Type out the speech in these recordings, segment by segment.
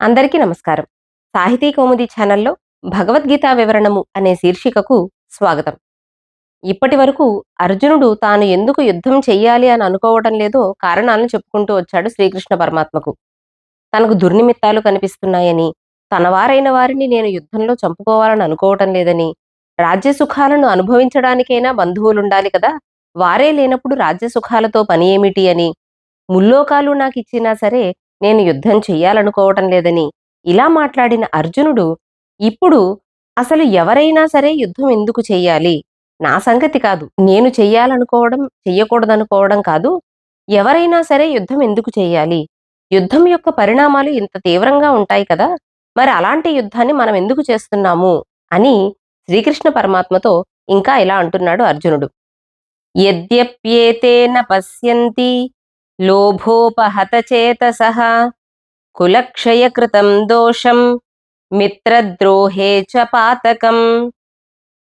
అందరికీ నమస్కారం. సాహితీ కౌముది ఛానల్లో భగవద్గీత వివరణము అనే శీర్షికకు స్వాగతం. ఇప్పటి వరకు అర్జునుడు తాను ఎందుకు యుద్ధం చెయ్యాలి అని అనుకోవడం లేదో కారణాలను చెప్పుకుంటూ వచ్చాడు శ్రీకృష్ణ పరమాత్మకు. తనకు దుర్నిమిత్తాలు కనిపిస్తున్నాయని తనవారైన వారిని నేను యుద్ధంలో చంపుకోవాలని అనుకోవటం లేదని రాజ్య సుఖాలను అనుభవించడానికైనా బంధువులుండాలి కదా వారే లేనప్పుడు రాజ్య సుఖాలతో పని ఏమిటి అని ముల్లోకాలు నాకు ఇచ్చినా సరే నేను యుద్ధం చెయ్యాలనుకోవటం లేదని ఇలా మాట్లాడిన అర్జునుడు ఇప్పుడు అసలు ఎవరైనా సరే యుద్ధం ఎందుకు చెయ్యాలి? నా సంగతి కాదు. నేను చెయ్యాలనుకోవడం చెయ్యకూడదనుకోవడం కాదు. ఎవరైనా సరే యుద్ధం ఎందుకు చెయ్యాలి? యుద్ధం యొక్క పరిణామాలు ఇంత తీవ్రంగా ఉంటాయి కదా! మరి అలాంటి యుద్ధాన్ని మనం ఎందుకు చేస్తున్నాము? అని శ్రీకృష్ణ పరమాత్మతో ఇంకా ఇలా అంటున్నాడు అర్జునుడు. యద్యప్యేతేన పశ్యంతి లోభోపహతచేతసః. కులక్షయకృతం దోషం మిత్రద్రోహే చ పాతకం.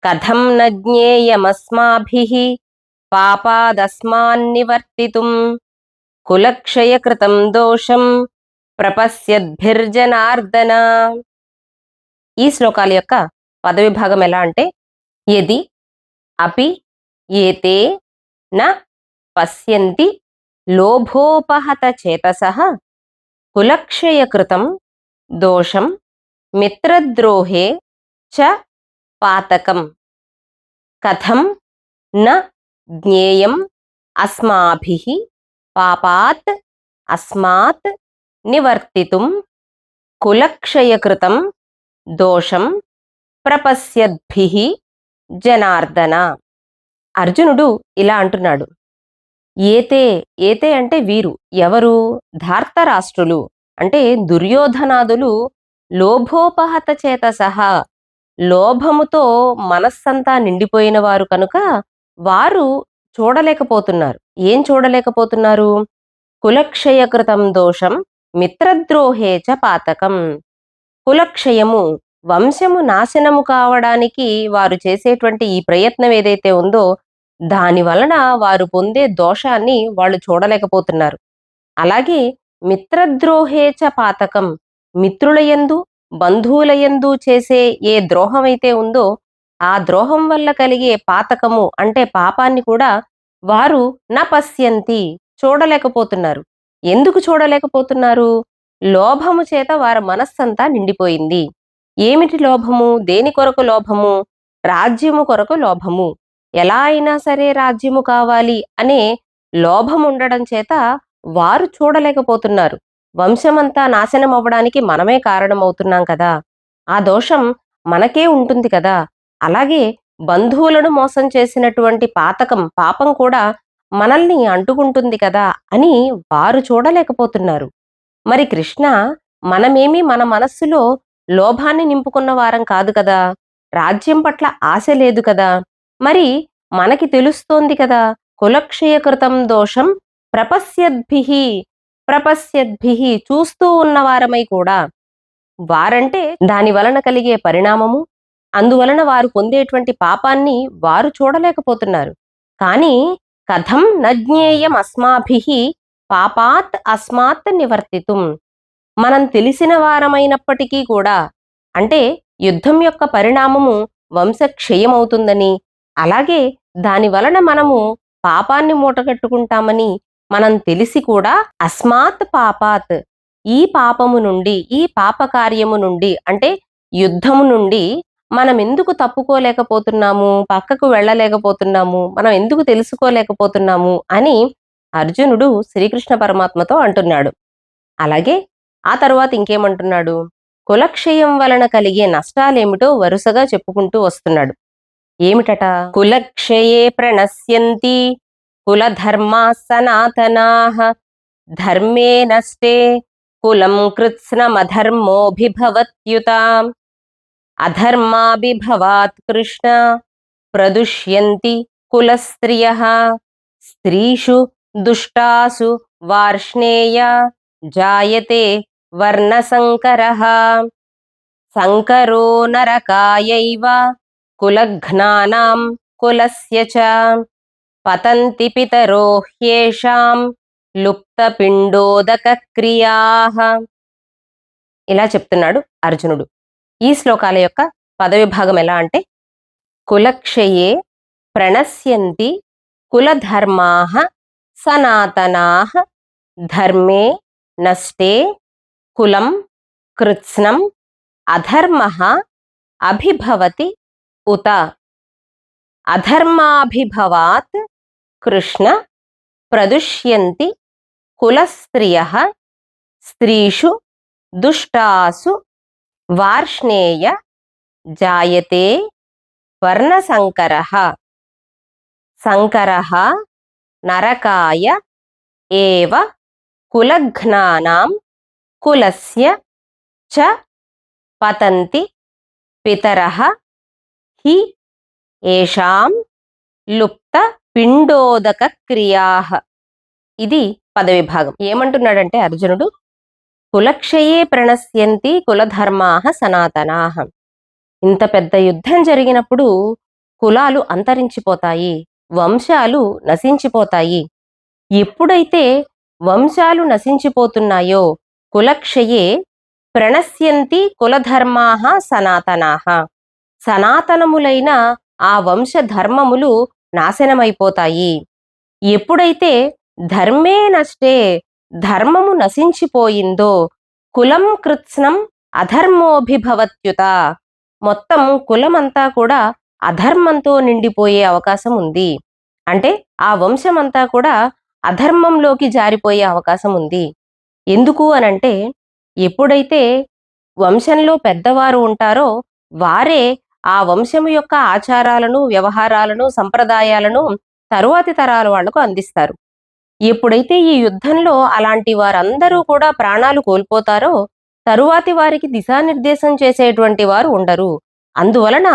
కథం న జ్ఞేయమస్మాభిः పాపాదస్మాన్నివర్తితుం. కులక్షయకృతం దోషం ప్రపశ్యద్భిర్జనార్దన. ఈ శ్లోకాల యొక్క పదవిభాగం ఎలా అంటే యది అపి ఏతే న పశ్యంతి లోభోపహత చేతస కులక్షయకృతం దోషం మిత్రద్రోహే చ పాతకం. కథం న జ్ఞేయం అస్మాభి పాపాత్ అస్మాత్ నివర్తితుం కులక్షయకృతం దోషం ప్రపశ్యద్భి జనార్దన. అర్జునుడు ఇలా అంటున్నాడు. ఏతే ఏతే అంటే వీరు. ఎవరు? ధార్తరాష్ట్రులు. అంటే దుర్యోధనాదులు లోభోపహత చేత సహా లోభముతో మనస్సంతా నిండిపోయిన వారు కనుక వారు చూడలేకపోతున్నారు. ఏం చూడలేకపోతున్నారు? కులక్షయకృతం దోషం మిత్రద్రోహే చ పాతకం. కులక్షయము వంశము నాశనము కావడానికి వారు చేసేటువంటి ఈ ప్రయత్నం ఏదైతే ఉందో దాని వలన వారు పొందే దోషాన్ని వాళ్ళు చూడలేకపోతున్నారు. అలాగే మిత్రద్రోహేచ పాతకం మిత్రులయందు బంధువులయందు చేసే ఏ ద్రోహమైతే ఉందో ఆ ద్రోహం వల్ల కలిగే పాతకము అంటే పాపాన్ని కూడా వారు నపశ్యంతి పశ్యంతి చూడలేకపోతున్నారు. ఎందుకు చూడలేకపోతున్నారు? లోభము చేత వారి మనస్సంతా నిండిపోయింది. ఏమిటి లోభము? దేని కొరకు లోభము? రాజ్యము కొరకు లోభము. ఎలా అయినా సరే రాజ్యము కావాలి అనే లోభం ఉండడం చేత వారు చూడలేకపోతున్నారు. వంశమంతా నాశనం అవ్వడానికి మనమే కారణమవుతున్నాం కదా. ఆ దోషం మనకే ఉంటుంది కదా. అలాగే బంధువులను మోసం చేసినటువంటి పాతకం పాపం కూడా మనల్ని అంటుకుంటుంది కదా అని వారు చూడలేకపోతున్నారు. మరి కృష్ణ మనమేమి మన మనస్సులో లోభాన్ని నింపుకున్న వారం కాదు కదా. రాజ్యం పట్ల ఆశ లేదు కదా. మరి మనకి తెలుస్తోంది కదా కులక్షయకృతం దోషం ప్రపశ్యద్భి ప్రపశ్యద్భి చూస్తూ ఉన్నవారమై కూడా వారంటే దాని వలన కలిగే పరిణామము అందువలన వారు పొందేటువంటి పాపాన్ని వారు చూడలేకపోతున్నారు. కానీ కథం నజ్ఞేయం అస్మాభి పాపాత్ అస్మాత్ నివర్తితుం. మనం తెలిసిన వారమైనప్పటికీ కూడా అంటే యుద్ధం యొక్క పరిణామము వంశక్షయమవుతుందని అలాగే దాని వలన మనము పాపాన్ని మూటగట్టుకుంటామని మనం తెలిసి కూడా అస్మాత్ పాపాత్ ఈ పాపము నుండి ఈ పాప కార్యము నుండి అంటే యుద్ధము నుండి మనం ఎందుకు తప్పుకోలేకపోతున్నాము పక్కకు వెళ్ళలేకపోతున్నాము మనం ఎందుకు తెలుసుకోలేకపోతున్నాము అని అర్జునుడు శ్రీకృష్ణ పరమాత్మతో అంటున్నాడు. అలాగే ఆ తర్వాత ఇంకేమంటున్నాడు? కులక్షయం వలన కలిగే నష్టాలేమిటో వరుసగా చెప్పుకుంటూ వస్తున్నాడు. ఏమిటట? కులక్షయే ప్రణశ్యంతి కులధర్మా సనాతనా ధర్మే నష్టే కులం కృత్స్నమధర్మోభిభవత్యుత. అధర్మాభిభవాత్ కృష్ణ ప్రదుష్యంతి కులస్త్రియ. స్త్రీషు దుష్టాసు వార్ష్ణేయ జాయతే వర్ణసంకర సంకరో నరకాయైవ కులఘ్నానాం కులస్య చ పతంతి పితరో హ్యేషాం లుప్తపిండోదక క్రియాః ఇలా చెప్తున్నాడు అర్జునుడు. ఈ శ్లోకాల యొక్క పదవిభాగం ఎలా అంటే కులక్షయే ప్రణశ్యంతి కులధర్మా సనాతనా ధర్మే నష్టే కులం కృత్స్నం అధర్మ అభిభవతి ఉత అధర్మాభిభవాత్ కృష్ణ ప్రదుష్యంతి కులస్త్రియ స్త్రీషు దుష్టాసు వార్ష్ణేయ జాయతే వర్ణసంకర సంకర నరకాయ ఏవ కులఘ్నానాం కులస్య చ పతంతి పితరః హి ఏషాం లుప్త పిండోదక క్రియా ఇది పదవిభాగం ఏమంటున్నాడంటే అర్జునుడు కులక్షయే ప్రణశ్యంతి కులధర్మాహ సనాతనాహ ఇంత పెద్ద యుద్ధం జరిగినప్పుడు కులాలు అంతరించిపోతాయి వంశాలు నశించిపోతాయి. ఎప్పుడైతే వంశాలు నశించిపోతున్నాయో కులక్షయే ప్రణశ్యంతి కులధర్మాహ సనాతనాహ సనాతనములైన ఆ వంశ ధర్మములు నాశనమైపోతాయి. ఎప్పుడైతే ధర్మే నష్టే ధర్మము నశించిపోయిందో కులం కృత్స్నం అధర్మోభిభవత్యుత. మొత్తం కులమంతా కూడా అధర్మంతో నిండిపోయే అవకాశం ఉంది. అంటే ఆ వంశమంతా కూడా అధర్మంలోకి జారిపోయే అవకాశం ఉంది. ఎందుకు అనంటే ఎప్పుడైతే వంశంలో పెద్దవారు ఉంటారో వారే ఆ వంశం యొక్క ఆచారాలను వ్యవహారాలను సంప్రదాయాలను తరువాతి తరాల వాళ్ళకు అందిస్తారు. ఎప్పుడైతే ఈ యుద్ధంలో అలాంటి వారందరూ కూడా ప్రాణాలు కోల్పోతారో తరువాతి వారికి దిశానిర్దేశం చేసేటువంటి వారు ఉండరు. అందువలన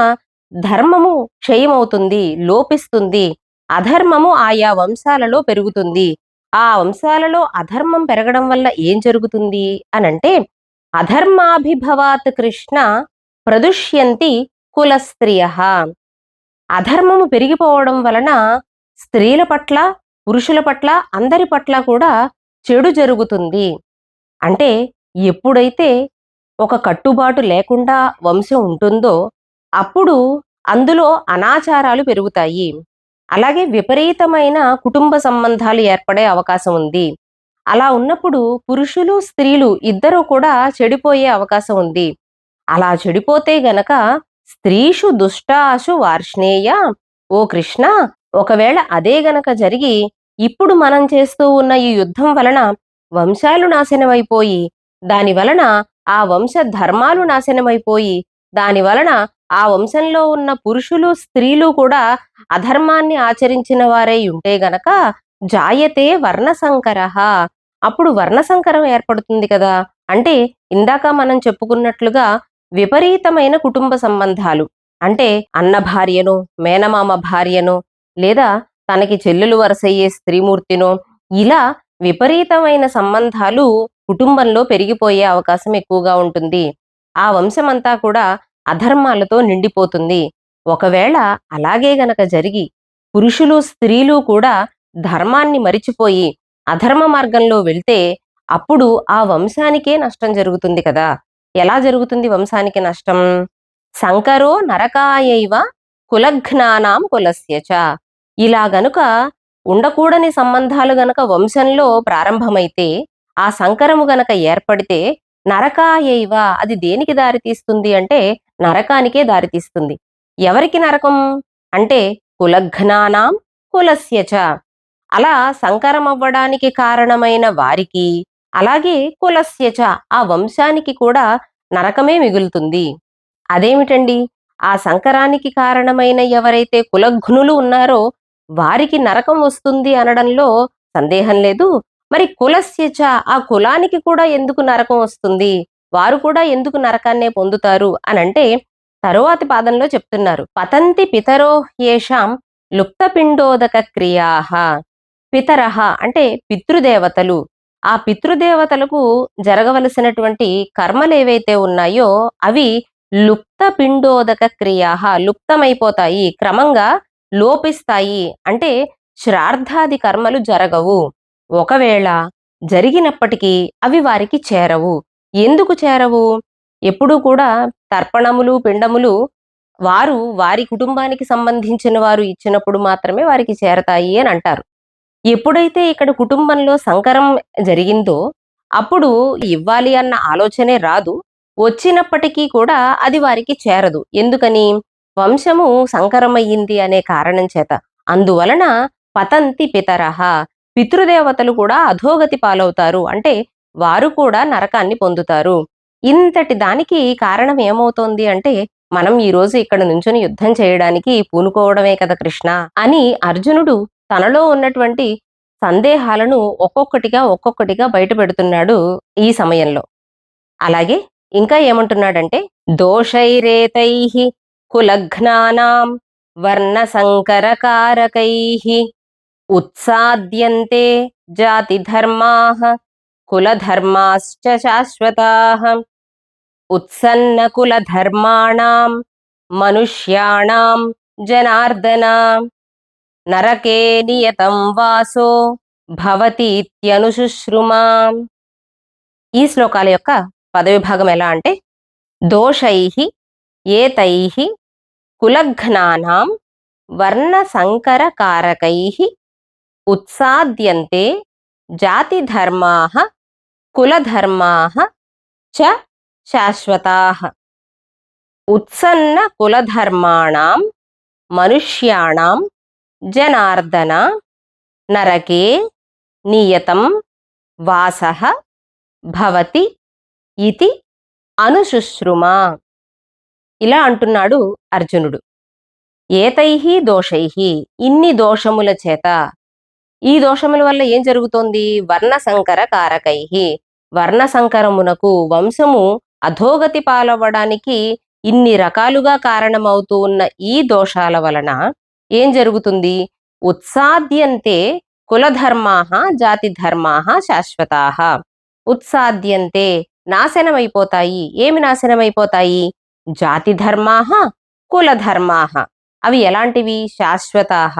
ధర్మము క్షయమవుతుంది లోపిస్తుంది అధర్మము ఆయా వంశాలలో పెరుగుతుంది. ఆ వంశాలలో అధర్మం పెరగడం వల్ల ఏం జరుగుతుంది అనంటే అధర్మాభిభవాత్ కృష్ణ ప్రదుష్యంతి కులస్త్రియ. అధర్మము పెరిగిపోవడం వలన స్త్రీల పట్ల పురుషుల పట్ల అందరి పట్ల కూడా చెడు జరుగుతుంది. అంటే ఎప్పుడైతే ఒక కట్టుబాటు లేకుండా వంశం ఉంటుందో అప్పుడు అందులో అనాచారాలు పెరుగుతాయి. అలాగే విపరీతమైన కుటుంబ సంబంధాలు ఏర్పడే అవకాశం ఉంది. అలా ఉన్నప్పుడు పురుషులు స్త్రీలు ఇద్దరూ కూడా చెడిపోయే అవకాశం ఉంది. అలా చెడిపోతే గనక స్త్రీషు దుష్టాశు వార్ష్ణేయ. ఓ కృష్ణ ఒకవేళ అదే గనక జరిగి ఇప్పుడు మనం చేస్తూ ఉన్న ఈ యుద్ధం వలన వంశాలు నాశనమైపోయి దాని వలన ఆ వంశ ధర్మాలు నాశనమైపోయి దాని వలన ఆ వంశంలో ఉన్న పురుషులు స్త్రీలు కూడా అధర్మాన్ని ఆచరించిన వారై ఉంటే గనక జాయతే వర్ణసంకర. అప్పుడు వర్ణసంకరం ఏర్పడుతుంది కదా. అంటే ఇందాక మనం చెప్పుకున్నట్లుగా విపరీతమైన కుటుంబ సంబంధాలు. అంటే అన్న భార్యను మేనమామ భార్యను లేదా తనకి చెల్లెలు వరసయ్యే స్త్రీమూర్తినో ఇలా విపరీతమైన సంబంధాలు కుటుంబంలో పెరిగిపోయే అవకాశం ఎక్కువగా ఉంటుంది. ఆ వంశమంతా కూడా అధర్మాలతో నిండిపోతుంది. ఒకవేళ అలాగే గనక జరిగి పురుషులు స్త్రీలు కూడా ధర్మాన్ని మరిచిపోయి అధర్మ మార్గంలో వెళ్తే అప్పుడు ఆ వంశానికే నష్టం జరుగుతుంది కదా. ఎలా జరుగుతుంది వంశానికి నష్టం? సంకరో నరకాయైవ కులఘ్నానాం కులస్యచ ఇలా గనుక ఉండకూడని సంబంధాలు గనక వంశంలో ప్రారంభమైతే ఆ సంకరము గనక ఏర్పడితే నరకాయైవ అది దేనికి దారితీస్తుంది అంటే నరకానికే దారితీస్తుంది. ఎవరికి నరకం? అంటే కులఘ్నానాం కులస్యచ అలా సంకరం అవ్వడానికి కారణమైన వారికి అలాగే కులస్యచ ఆ వంశానికి కూడా నరకమే మిగులుతుంది. అదేమిటండి? ఆ సంకరానికి కారణమైన ఎవరైతే కులఘ్నులు ఉన్నారో వారికి నరకం వస్తుంది అనడంలో సందేహం లేదు. మరి కులస్యచ ఆ కులానికి కూడా ఎందుకు నరకం వస్తుంది? వారు కూడా ఎందుకు నరకాన్నే పొందుతారు? అనంటే తరువాతి పాదంలో చెప్తున్నారు. పతంతి పితరో యేషాం లుప్తపిండోదక క్రియాహ పితరహ అంటే పితృదేవతలు. ఆ పితృదేవతలకు జరగవలసినటువంటి కర్మలు ఏవైతే ఉన్నాయో అవి లుప్త పిండోదక క్రియాహ లుప్తమైపోతాయి క్రమంగా లోపిస్తాయి. అంటే శ్రార్థాది కర్మలు జరగవు. ఒకవేళ జరిగినప్పటికీ అవి వారికి చేరవు. ఎందుకు చేరవు? ఎప్పుడూ కూడా తర్పణములు పిండములు వారు వారి కుటుంబానికి సంబంధించిన వారు ఇచ్చినప్పుడు మాత్రమే వారికి చేరతాయి అని అంటారు. ఎప్పుడైతే ఇక్కడ కుటుంబంలో సంకరం జరిగిందో అప్పుడు ఇవ్వాలి అన్న ఆలోచనే రాదు. వచ్చినప్పటికీ కూడా అది వారికి చేరదు. ఎందుకని? వంశము సంకరమయ్యింది అనే కారణం చేత. అందువలన పతంతి పితరహ పితృదేవతలు కూడా అధోగతి పాలవుతారు. అంటే వారు కూడా నరకాన్ని పొందుతారు. ఇంతటి దానికి కారణం ఏమవుతోంది అంటే మనం ఈ రోజు ఇక్కడ నుంచుని యుద్ధం చేయడానికి పూనుకోవడమే కదా కృష్ణ అని అర్జునుడు తనలో ఉన్నటువంటి సందేహాలను ఒక్కొక్కటిగా ఒక్కొక్కటిగా బయటపెడుతున్నాడు ఈ సమయంలో. అలాగే ఇంకా ఏమంటున్నాడంటే దోషైరేతై కులఘ్నానాం వర్ణ సంకరకారకై ఉత్సాద్యంతే జాతి ధర్మా కులధర్మాశ్చ శాశ్వతా ఉత్సన్న కులధర్మాణం మనుష్యాణం జనార్దన నరకే నియతం వాసో భవతీత్యనుశుశ్రుమా. ఈ శ్లోకాల యొక్క పదవిభాగం ఎలా అంటే దోషై ఏతై కులఘ్నానాం వర్ణసంకరకారకై ఉత్సాద్యంతే జాతిధర్మా కులధర్మా చ శాశ్వతా. ఉత్సన్న కులధర్మాణం మనుష్యాణం జనార్దన నరకే నియతం వాస భవతి ఇది అనుశుశ్రుమ ఇలా అంటున్నాడు అర్జునుడు. ఏతై దోషై. ఇన్ని దోషముల చేత ఈ దోషముల వల్ల ఏం జరుగుతోంది? వర్ణ సంకర కారకై. వర్ణ సంకరమునకు వంశము అధోగతి పాలవ్వడానికి ఇన్ని రకాలుగా కారణమవుతూ ఉన్న ఈ దోషాల వలన ఏం జరుగుతుంది? ఉత్సాద్యంతే కులధర్మా జాతి ధర్మాహ శాశ్వతాహ ఉత్సాద్యంతే నాశనమైపోతాయి. ఏమి నాశనమైపోతాయి? జాతి ధర్మా కులధర్మా. అవి ఎలాంటివి? శాశ్వతాహ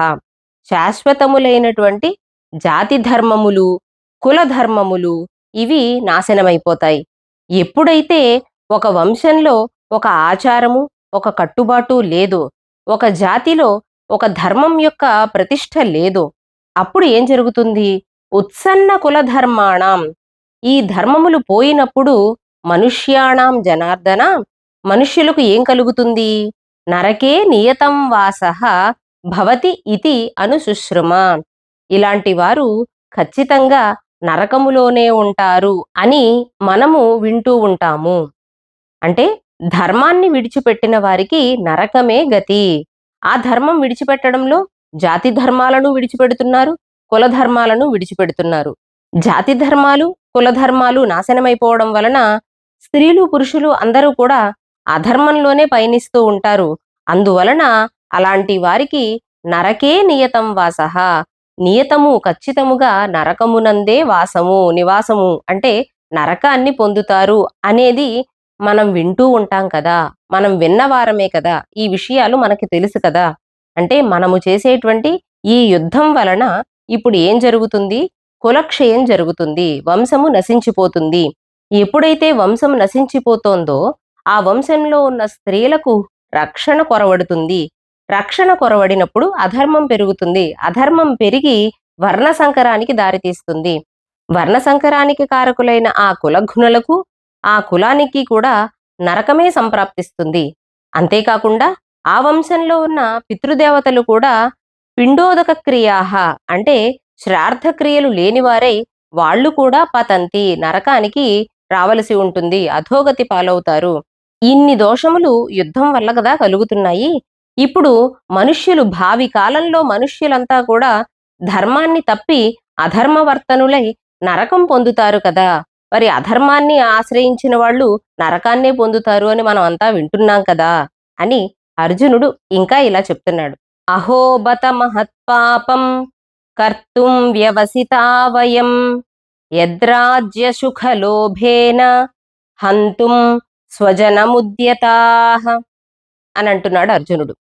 శాశ్వతములైనటువంటి జాతి ధర్మములు కులధర్మములు ఇవి నాశనమైపోతాయి. ఎప్పుడైతే ఒక వంశంలో ఒక ఆచారము ఒక కట్టుబాటు లేదు ఒక జాతిలో ఒక ధర్మం యొక్క ప్రతిష్ట లేదు. అప్పుడు ఏం జరుగుతుంది? ఉత్సన్న కుల ధర్మాణం ఈ ధర్మములు పోయినప్పుడు మనుష్యాణం జనార్దన మనుష్యులకు ఏం కలుగుతుంది? నరకే నియతం వాస భవతి ఇది అనుశుశ్రుమ ఇలాంటి వారు ఖచ్చితంగా నరకములోనే ఉంటారు అని మనము వింటూ ఉంటాము. అంటే ధర్మాన్ని విడిచిపెట్టిన వారికి నరకమే గతి. ఆ ధర్మం విడిచిపెట్టడంలో జాతి ధర్మాలను విడిచిపెడుతున్నారు కుల ధర్మాలను విడిచిపెడుతున్నారు. జాతి ధర్మాలు కుల ధర్మాలు నాశనమైపోవడం వలన స్త్రీలు పురుషులు అందరూ కూడా అధర్మంలోనే పయనిస్తూ ఉంటారు. అందువలన అలాంటి వారికి నరకే నియతం వాస. నియతము ఖచ్చితముగా నరకమునందే వాసము నివాసము అంటే నరకాన్ని పొందుతారు అనేది మనం వింటూ ఉంటాం కదా మనం విన్నవారమే కదా ఈ విషయాలు మనకి తెలుసు కదా. అంటే మనము చేసేటువంటి ఈ యుద్ధం వలన ఇప్పుడు ఏం జరుగుతుంది? కులక్షయం జరుగుతుంది వంశము నశించిపోతుంది. ఎప్పుడైతే వంశం నశించిపోతోందో ఆ వంశంలో ఉన్న స్త్రీలకు రక్షణ కొరవడుతుంది. రక్షణ కొరవడినప్పుడు అధర్మం పెరుగుతుంది. అధర్మం పెరిగి వర్ణ సంకరానికి దారితీస్తుంది. వర్ణ సంకరానికి కారకులైన ఆ కులఘునులకు ఆ కులానికి కూడా నరకమే సంప్రాప్తిస్తుంది. అంతేకాకుండా ఆ వంశంలో ఉన్న పితృదేవతలు కూడా పిండోదక క్రియాహ అంటే శ్రార్థక్రియలు లేనివారై వాళ్ళు కూడా పతంతి నరకానికి రావలసి ఉంటుంది. అధోగతి పాలవుతారు. ఇన్ని దోషములు యుద్ధం వల్ల కదా కలుగుతున్నాయి. ఇప్పుడు మనుష్యులు భావి కాలంలో మనుష్యులంతా కూడా ధర్మాన్ని తప్పి అధర్మవర్తనులై నరకం పొందుతారు కదా. మరి అధర్మాన్ని ఆశ్రయించిన వాళ్ళు నరకాన్నే పొందుతారు అని మనం అంతా వింటున్నాం కదా అని అర్జునుడు ఇంకా ఇలా చెప్తున్నాడు. అహోబత మహత్పాపం కర్తుం వ్యవసితా వయం యద్రాజ్య సుఖలోభేన హంతుం స్వజనముద్యతాహ అని అంటున్నాడు అర్జునుడు.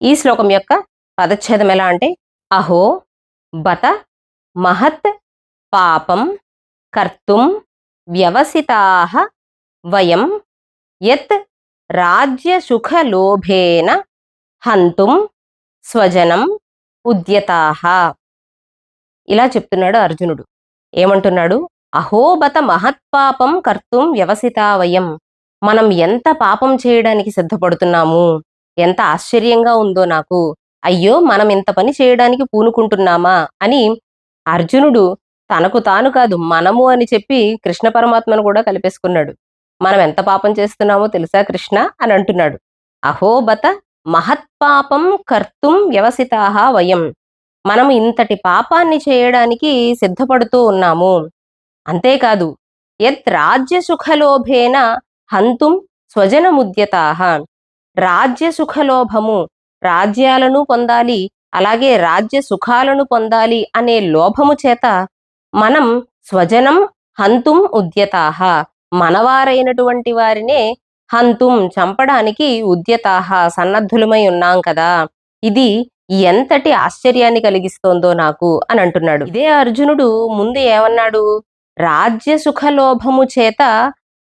ఈ శ్లోకం యొక్క పదచ్ఛేదం ఎలా అంటే అహో బత మహత్ పాపం కర్తుం వ్యవసితాహ వయం యత్ రాజ్యసుఖలోభేన హంతుం స్వజనం ఉద్యతాహ ఇలా చెప్తున్నాడు అర్జునుడు. ఏమంటున్నాడు? అహోబత మహత్పాపం కర్తుం వ్యవసితా వయం. మనం ఎంత పాపం చేయడానికి సిద్ధపడుతున్నాము? ఎంత ఆశ్చర్యంగా ఉందో నాకు. అయ్యో మనం ఇంత పని చేయడానికి పూనుకుంటున్నామా? అని అర్జునుడు తనకు తాను కాదు మనము అని చెప్పి కృష్ణ పరమాత్మను కూడా కలిపేసుకున్నాడు. మనం ఎంత పాపం చేస్తున్నామో తెలుసా కృష్ణ అని అంటున్నాడు. అహోబత మహత్పాపం కర్తుం వ్యవసితాహ వయం. మనం ఇంతటి పాపాన్ని చేయడానికి సిద్ధపడుతూ ఉన్నాము. అంతేకాదు యత్ రాజ్య సుఖలోభేన హంతుం స్వజనముద్యతాహ. రాజ్య సుఖలోభము రాజ్యాలను పొందాలి అలాగే రాజ్య సుఖాలను పొందాలి అనే లోభము చేత మనం స్వజనం హంతుం ఉద్యతాహ మనవారైనటువంటి వారినే హంతుం చంపడానికి ఉద్యతాహ సన్నద్ధులమై ఉన్నాం కదా. ఇది ఎంతటి ఆశ్చర్యాన్ని కలిగిస్తోందో నాకు అని అంటున్నాడు. ఇదే అర్జునుడు ముందు ఏమన్నాడు? రాజ్య సుఖలోభము చేత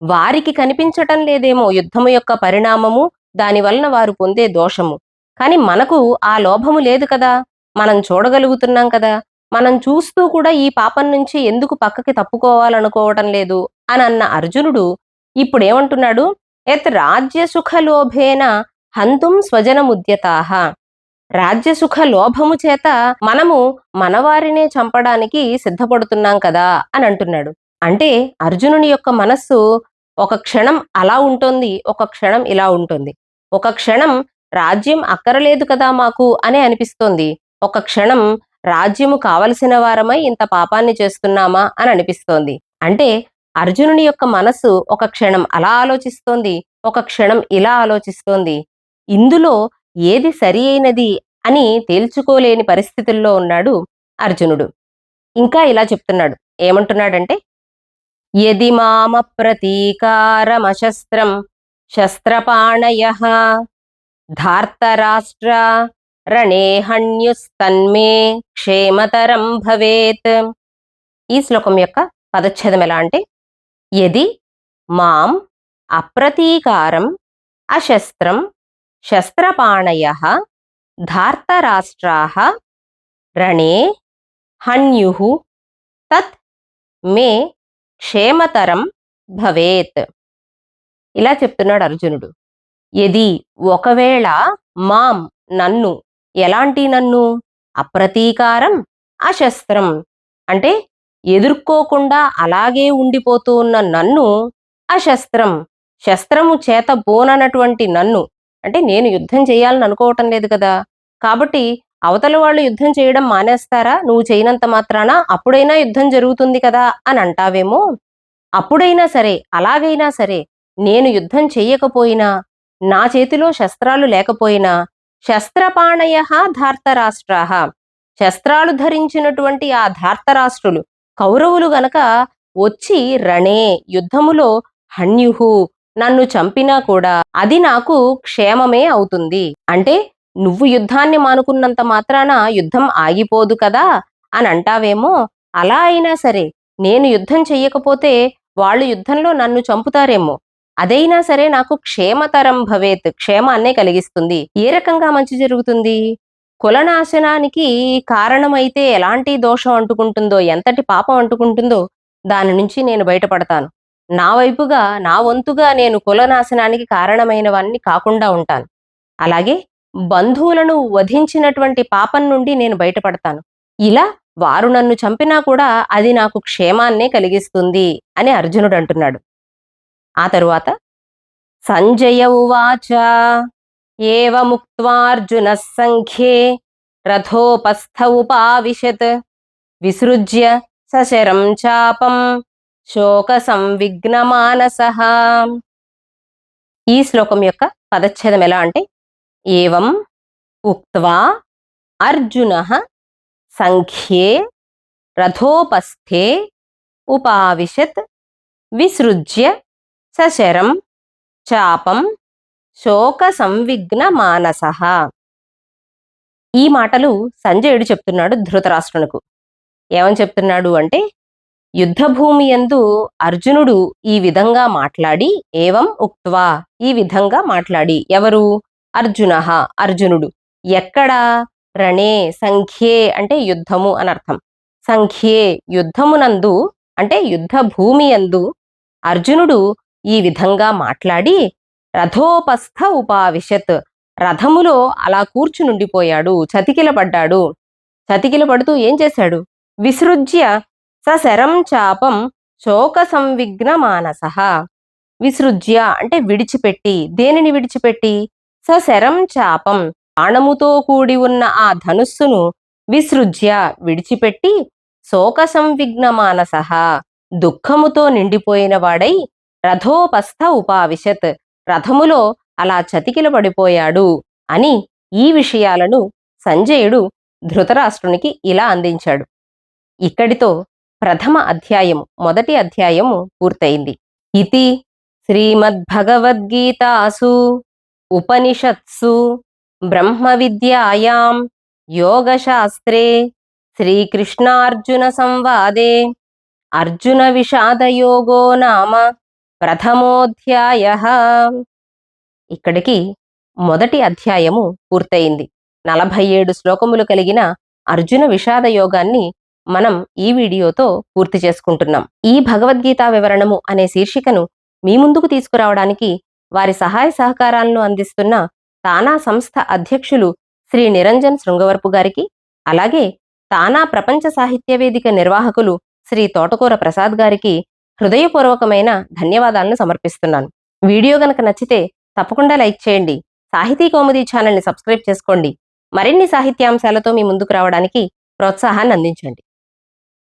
వారికి కనిపించటం లేదేమో యుద్ధము యొక్క పరిణామము దాని వలన వారు పొందే దోషము. కానీ మనకు ఆ లోభము లేదు కదా. మనం చూడగలుగుతున్నాం కదా. మనం చూస్తూ కూడా ఈ పాపం నుంచి ఎందుకు పక్కకి తప్పుకోవాలనుకోవటం లేదు అని అన్న అర్జునుడు ఇప్పుడేమంటున్నాడు? ఎత్ రాజ్యసుఖలోభేన రాజ్య సుఖలోభేన హంతుం స్వజనముద్యతాహ రాజ్యసుఖ లోభము చేత మనము మనవారినే చంపడానికి సిద్ధపడుతున్నాం కదా అని అంటున్నాడు. అంటే అర్జునుని యొక్క మనస్సు ఒక క్షణం అలా ఉంటుంది ఒక క్షణం ఇలా ఉంటుంది. ఒక క్షణం రాజ్యం అక్కరలేదు కదా మాకు అని అనిపిస్తోంది. ఒక క్షణం రాజ్యము కావలసిన వారమై ఇంత పాపాన్ని చేస్తున్నామా అని అనిపిస్తోంది. అంటే అర్జునుని యొక్క మనస్సు ఒక క్షణం అలా ఆలోచిస్తోంది ఒక క్షణం ఇలా ఆలోచిస్తోంది. ఇందులో ఏది సరి అయినది అని తేల్చుకోలేని పరిస్థితుల్లో ఉన్నాడు అర్జునుడు. ఇంకా ఇలా చెప్తున్నాడు. ఏమంటున్నాడంటే యది మామ ప్రతీకారమశస్త్రం శస్త్రపాణయ ధార్తరాష్ట్ర రణేహణ్యుస్తన్మే క్షేమతరం భవేత్ ఈ శ్లోకం యొక్క పదచ్ఛేదం ఎలా అంటే యది మాం అప్రతీకారం అశస్త్రం శస్త్రపాణయ ధార్తరాష్ట్రా రణే హణ్యు తత్ మే క్షేమతరం భవేత్. ఇలా చెప్తున్నాడు అర్జునుడు. ఎది ఒకవేళ మాం నన్ను ఎలాంటి నన్ను? అప్రతీకారం అశస్త్రం. అంటే ఎదుర్కోకుండా అలాగే ఉండిపోతూ ఉన్న నన్ను అశస్త్రం. శస్త్రము చేత బోనన్నటువంటి నన్ను. అంటే నేను యుద్ధం చేయాలని అనుకోవటం లేదు కదా. కాబట్టి అవతల వాళ్ళు యుద్ధం చేయడం మానేస్తారా? నువ్వు చేయనంత మాత్రాన అప్పుడైనా యుద్ధం జరుగుతుంది కదా అని అంటావేమో? అప్పుడైనా సరే అలాగైనా సరే నేను యుద్ధం చెయ్యకపోయినా నా చేతిలో శస్త్రాలు లేకపోయినా శస్త్రపాణయ ధార్తరాష్ట్రాహ శస్త్రాలు ధరించినటువంటి ఆ ధార్తరాష్ట్రులు కౌరవులు గనక వచ్చి రణే యుద్ధములో హన్యుహు నన్ను చంపినా కూడా అది నాకు క్షేమమే అవుతుంది. అంటే నువ్వు యుద్ధాన్ని మానుకున్నంత మాత్రాన యుద్ధం ఆగిపోదు కదా అని అంటావేమో అలా అయినా సరే నేను యుద్ధం చెయ్యకపోతే వాళ్ళు యుద్ధంలో నన్ను చంపుతారేమో. అదైనా సరే నాకు క్షేమతరం భవేత్ క్షేమాన్నే కలిగిస్తుంది. ఏ రకంగా మంచి జరుగుతుంది? కులనాశనానికి కారణమైతే ఎలాంటి దోషం అంటుకుంటుందో ఎంతటి పాపం అంటుకుంటుందో దాని నుంచి నేను బయటపడతాను. నా వైపుగా నా వంతుగా నేను కులనాశనానికి కారణమైనవన్నీ కాకుండా ఉంటాను. అలాగే బంధువులను వధించినటువంటి పాపం నుండి నేను బయటపడతాను. ఇలా వారు నన్ను చంపినా కూడా అది నాకు క్షేమాన్నే కలిగిస్తుంది అని అర్జునుడు అంటున్నాడు. ఆ తరువాత సంజయ ఉవాచ ఏవముక్త్వార్జున సంఖ్యే రథోపస్థ ఉపావిశత్ విసృజ్య సశరం చాపం శోక సంవిఘ్నమానస ఈ శ్లోకం యొక్క పదచ్ఛేదం ఎలా అంటే ఏవం ఉక్వా అర్జున సంఖ్యే రథోపస్థే ఉపావిశత్ విసృజ్య సశరం చాపం శోక సంవిఘ్న మానస ఈ మాటలు సంజయుడు చెప్తున్నాడు ధృతరాష్ట్రునకు. ఏమని చెప్తున్నాడు అంటే యుద్ధభూమి యందు అర్జునుడు ఈ విధంగా మాట్లాడి ఏవం ఉక్త్వా ఈ విధంగా మాట్లాడి. ఎవరు? అర్జున అర్జునుడు. ఎక్కడ? రణే సంఖ్యే అంటే యుద్ధము అని అర్థం. సంఖ్యే యుద్ధమునందు అంటే యుద్ధ భూమి యందు అర్జునుడు ఈ విధంగా మాట్లాడి రథోపస్థ ఉపావిశత్. రథములో అలా కూర్చునుండిపోయాడు. చతికిలపడ్డాడు. చతికిలపడుతూ చతికిల పడుతూ ఏం చేశాడు? విసృజ్య సశరం చాపం శోక సంవిఘ్న మానస. విసృజ్య అంటే విడిచిపెట్టి. దేనిని విడిచిపెట్టి? సశరం చాపం. బాణముతో కూడి ఉన్న ఆ ధనుస్సును విసృజ్య విడిచిపెట్టి శోక సంవిఘ్న మానస. దుఃఖముతో నిండిపోయిన వాడై రథోపస్థ ఉపావిశత్. రథములో అలా చతికిల పడిపోయాడు అని ఈ విషయాలను సంజయుడు ధృతరాష్ట్రునికి ఇలా అందించాడు. ఇక్కడితో ప్రథమ అధ్యాయము మొదటి అధ్యాయము పూర్తయింది. ఇది శ్రీమద్భగవద్గీతాసు ఉపనిషత్సు బ్రహ్మ విద్యాయాం యోగశాస్త్రే శ్రీకృష్ణార్జున సంవాదే అర్జున విషాదయోగో నామ. ప్రథమోధ్యాయ. ఇక్కడికి మొదటి అధ్యాయము పూర్తయింది. నలభై ఏడు శ్లోకములు కలిగిన అర్జున విషాద యోగాన్ని మనం ఈ వీడియోతో పూర్తి చేసుకుంటున్నాం. ఈ భగవద్గీత వివరణము అనే శీర్షికను మీ ముందుకు తీసుకురావడానికి వారి సహాయ సహకారాలను అందిస్తున్న తానా సంస్థ అధ్యక్షులు శ్రీ నిరంజన్ శృంగవరపు గారికి అలాగే తానా ప్రపంచ సాహిత్య వేదిక నిర్వాహకులు శ్రీ తోటకూర ప్రసాద్ గారికి హృదయపూర్వకమైన ధన్యవాదాలను సమర్పిస్తున్నాను. వీడియో గనక నచ్చితే తప్పకుండా లైక్ చేయండి. సాహితీ కౌముది ఛానల్ని సబ్స్క్రైబ్ చేసుకోండి. మరిన్ని సాహిత్యాంశాలతో మీ ముందుకు రావడానికి ప్రోత్సాహాన్ని అందించండి.